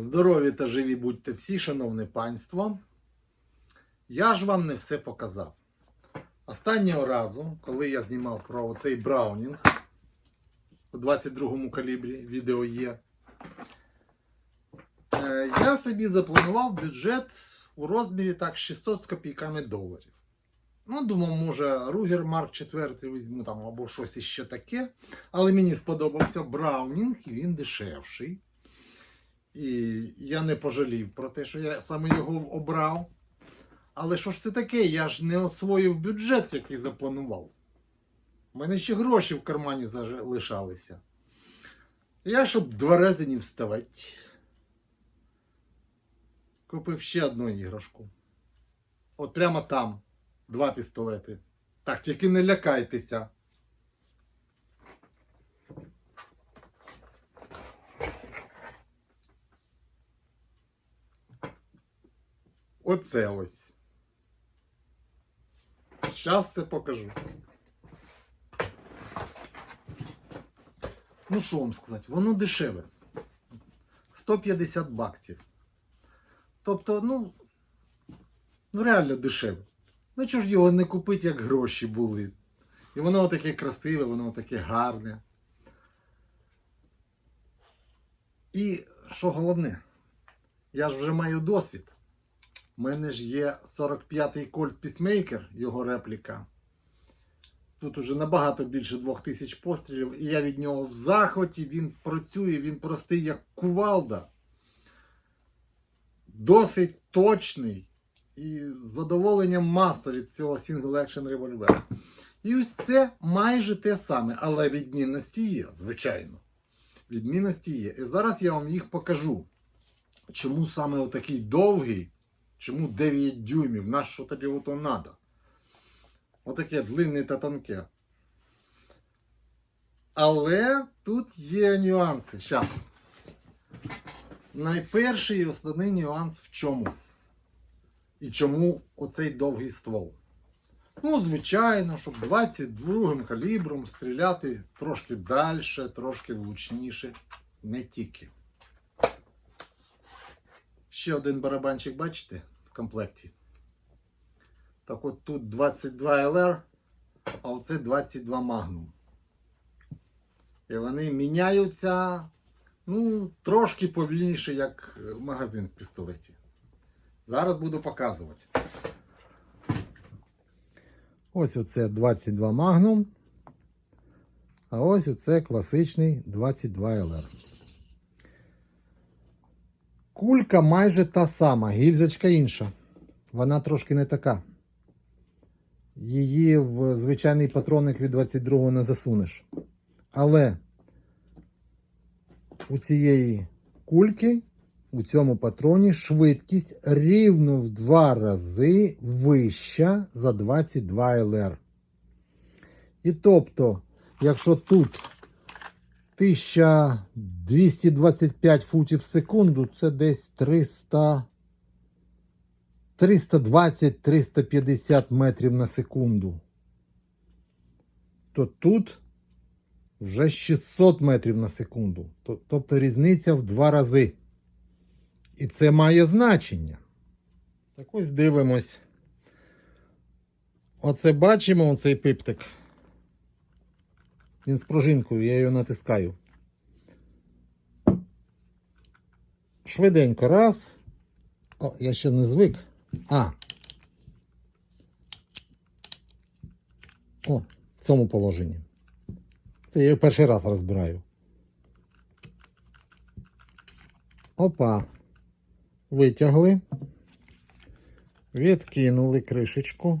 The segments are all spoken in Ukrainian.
Здорові та живі будьте всі, шановне панство. Я ж вам не все показав. Останнього разу, коли я знімав про цей Браунінг у 22-му калібрі, відео є, е, я собі запланував бюджет у розмірі так 600 з копійками доларів. Ну, думав, може, Ругер Марк 4 візьму там або щось іще таке. Але мені сподобався Браунінг, і він дешевший. І я не пожалів про те, що я саме його обрав. Але що ж це таке? Я ж не освоїв бюджет, який запланував. У мене ще гроші в кармані залишалися. Я, щоб два рази не вставати, купив ще одну іграшку. От прямо там. Два пістолети. Так, тільки не лякайтеся. Оце ось. Зараз це покажу. Ну, що вам сказати, воно дешеве. 150 баксів. Тобто, ну, ну реально дешеве. Ну чого ж його не купити, як гроші були? І воно таке красиве, воно таке гарне. І що головне, я ж вже маю досвід. У мене ж є 45-й Colt Peacemaker, його репліка. Тут уже набагато більше 2000 пострілів, і я від нього в захваті, він працює, він простий як кувалда. Досить точний. І з задоволенням маса від цього Single Action револьвера. І ось це майже те саме, але відмінності є, звичайно. Відмінності є. І зараз я вам їх покажу. Чому саме отакий довгий, чому 9 дюймів, на що тобі ото треба? Отаке длинне та тонке. Але тут є нюанси. Зараз. Найперший і основний нюанс в чому? І чому оцей довгий ствол? Ну, звичайно, щоб 22 калібром стріляти трошки далі, трошки влучніше. Не тільки. Ще один барабанчик, бачите, комплекті. Так от тут 22 LR, а оце 22 Magnum. І вони міняються ну, трошки повільніше, як магазин в пістолеті. Зараз буду показувати. Ось оце 22 Magnum. А ось оце класичний 22 LR. Кулька майже та сама, гільзочка інша. Вона трошки не така. Її в звичайний патронник від 22 не засунеш. Але у цієї кульки у цьому патроні швидкість рівно в два рази вища за 22 ЛР. І тобто, якщо тут 1225 футів в секунду, це десь 300. 320-350 метрів на секунду. То тут вже 600 метрів на секунду. Тобто різниця в два рази. І це має значення. Так ось дивимось. Оце бачимо оцей пиптик. Він з пружинкою, я його натискаю. Швиденько раз. О, я ще не звик. А. О, в цьому положенні. Це я його перший раз розбираю. Опа. Витягли. Відкинули кришечку.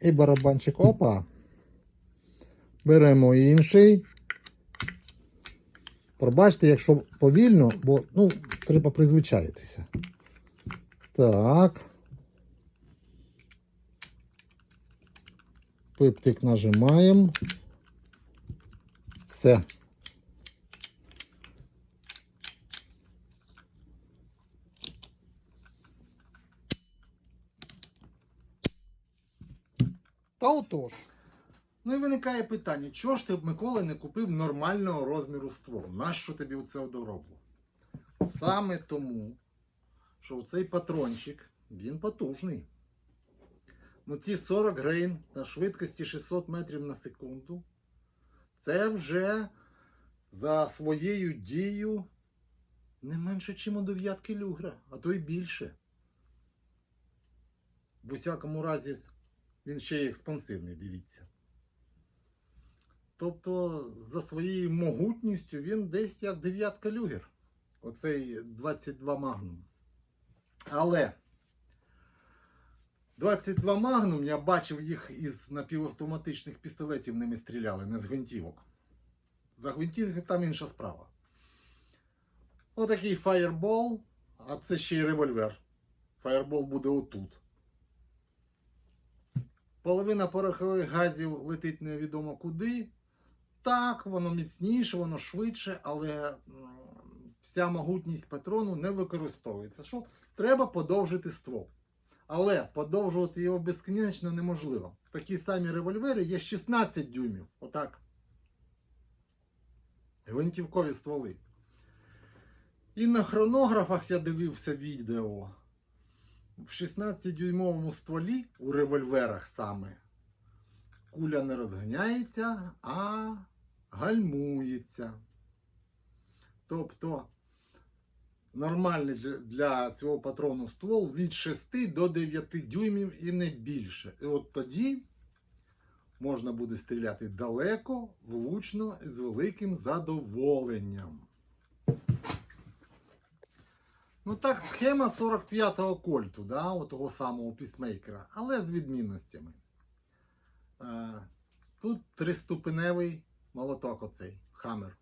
І барабанчик. Опа. Беремо інший. Пробачте, якщо повільно, бо ну, треба призвичаїтися. Так. Пиптик нажимаємо. Все. Та отож. Ну і виникає питання, чого ж ти, б Микола, не купив нормального розміру стволу? Нащо тобі це одоробло? Саме тому, що цей патрончик, він потужний. Ну, ці 40 грейн на швидкості 600 метрів на секунду. Це вже за своєю дією не менше, ніж у дев'ятки люгра, а то й більше. В усякому разі, він ще й експансивний, дивіться. Тобто, за своєю могутністю він десь як дев'ятка люгер. Оцей 22 магнум. Але 22 магнум я бачив їх із напівавтоматичних пістолетів ними стріляли, не з гвинтівок. За гвинтівки там інша справа. Отакий фаєрбол, а це ще й револьвер. Фаєрбол буде отут. Половина порохових газів летить невідомо куди. Так, воно міцніше, воно швидше, але вся могутність патрону не використовується. Що? Треба подовжити ствол. Але подовжувати його безкінечно неможливо. Такі самі револьвери є 16 дюймів. Отак. Гвинтівкові стволи. І на хронографах я дивився відео. В 16-дюймовому стволі у револьверах саме куля не розганяється, а гальмується. Тобто нормальний для- цього патрону ствол від 6 до 9 дюймів і не більше. І от тоді можна буде стріляти далеко, влучно і з великим задоволенням. Ну так, схема 45-го кольту, да, того самого пісмейкера, але з відмінностями. Тут триступеневий молоток оцей, хаммер.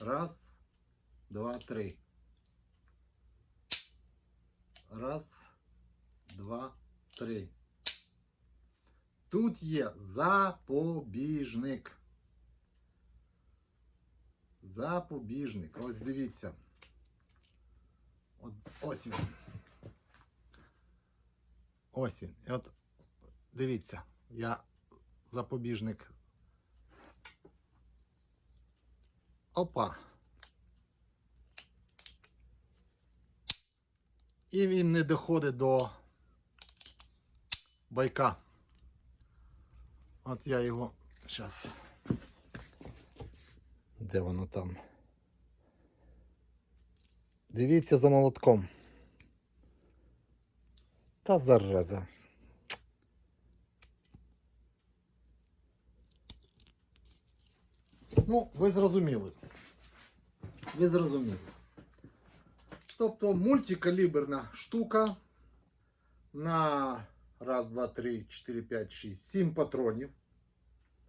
Раз, два, три. Раз, два, три. Тут є запобіжник. Запобіжник. Ось дивіться. От, ось він. Ось він. І от дивіться, я запобіжник. Опа. І він не доходить до байка. От я його зараз. Де воно там? Дивіться за молотком. Та зараза. Ну, ви зрозуміли. Ви зрозуміли. Тобто мультикаліберна штука на раз, два, три, чотири, п'ять, шість, сім патронів.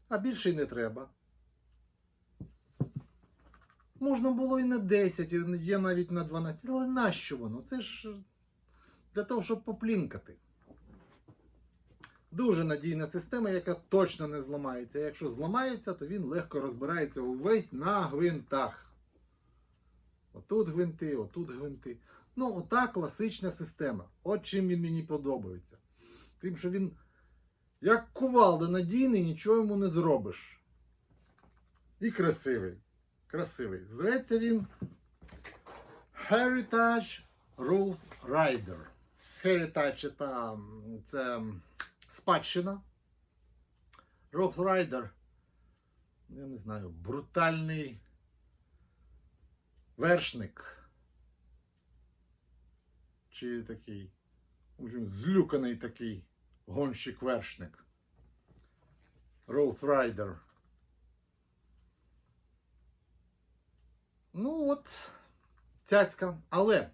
А більше й не треба. Можна було і на 10, і є навіть на 12. Але нащо воно? Це ж для того, щоб поплінкати. Дуже надійна система, яка точно не зламається. Якщо зламається, то він легко розбирається увесь на гвинтах. Отут гвинти, отут гвинти. Ну, ота класична система. От чим він мені подобається. Тим, що він, як кувалда надійний, нічого йому не зробиш. І красивий. Красивий. Зветься він Heritage Rules Rider. Heritage це, спадщина. Rough Rider. Я не знаю, брутальний вершник. Чи такий, злюканий такий гонщик-вершник. Rough Rider. Ну от, цяцька. Але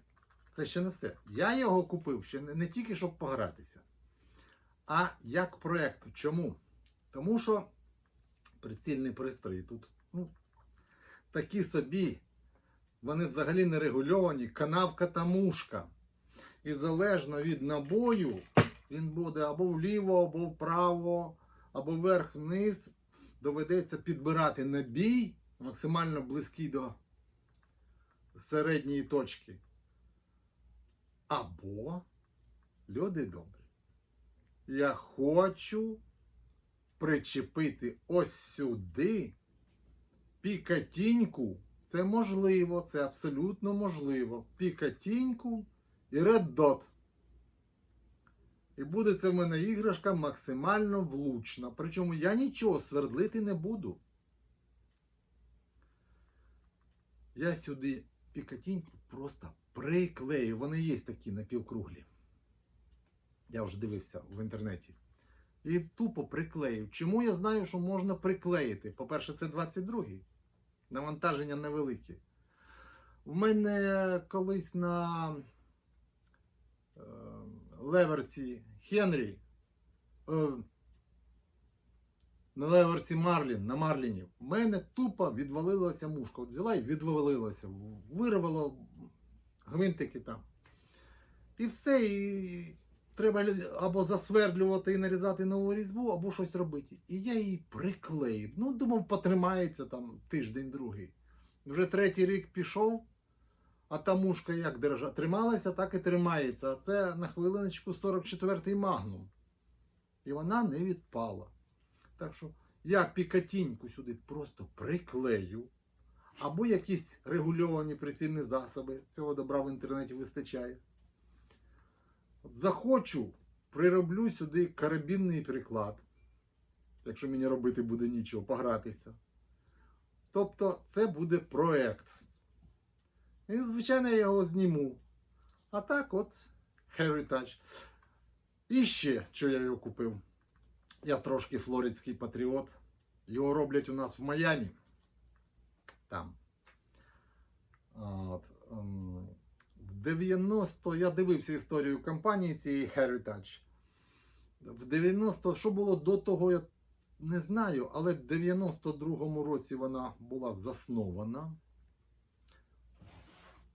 це ще не все. Я його купив ще не, не тільки щоб погратися, а як проєкт. Чому? Тому що прицільні пристрої тут ну, такі собі. Вони взагалі не регульовані, канавка та мушка. І залежно від набою, він буде або вліво, або вправо, або вверх-вниз. Доведеться підбирати набій максимально близький до середньої точки. Або, люди добрі, я хочу причепити ось сюди пікатіньку. це можливо, це абсолютно можливо. Пікатіньку і Dot. І буде це в мене іграшка максимально влучна. Причому я нічого свердлити не буду. Я сюди пікатіньку просто приклею. Вони є такі напівкруглі. Я вже дивився в інтернеті. І тупо приклеїв. Чому я знаю, що можна приклеїти? По-перше, це 22-й. Навантаження невелике. В мене колись на е, леверці Хенрі. Е, на леверці Марлін, на Марліні. В мене тупо відвалилася мушка. От взяла і відвалилася. Вирвало гвинтики там. І все. І треба або засвердлювати і нарізати нову різьбу, або щось робити. І я її приклеїв. Ну, думав, потримається там тиждень-другий. Вже третій рік пішов, а та мушка як держа, трималася, так і тримається. А це на хвилиночку 44-й магнум. І вона не відпала. Так що я пікатіньку сюди просто приклею. Або якісь регульовані прицільні засоби. Цього добра в інтернеті вистачає. Захочу, прироблю сюди карабінний приклад, якщо мені робити буде нічого, погратися. Тобто це буде проект. І, звичайно, я його зніму. А так от, Heritage. І ще, що я його купив. Я трошки флоридський патріот. Його роблять у нас в Майамі. Там. От, ем, 90 я дивився історію компанії цієї Heritage. В 90 що було до того, я не знаю, але в 92-му році вона була заснована.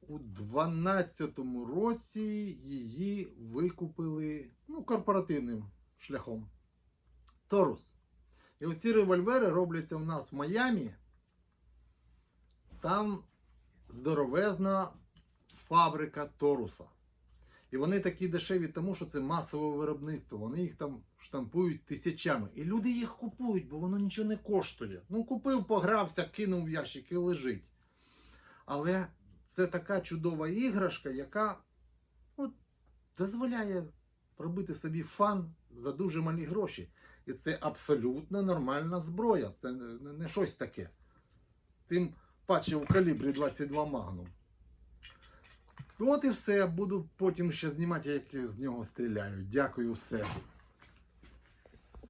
У 12-му році її викупили ну, корпоративним шляхом. Торус. І оці револьвери робляться у нас в Майамі. Там здоровезна фабрика Торуса. І вони такі дешеві, тому що це масове виробництво. Вони їх там штампують тисячами. І люди їх купують, бо воно нічого не коштує. Ну, купив, погрався, кинув в ящик і лежить. Але це така чудова іграшка, яка ну, дозволяє робити собі фан за дуже малі гроші. І це абсолютно нормальна зброя. Це не, щось таке. Тим паче у калібрі 22 Magnum. Ну от і все. Буду потім ще знімати, як з нього стріляю. Дякую все.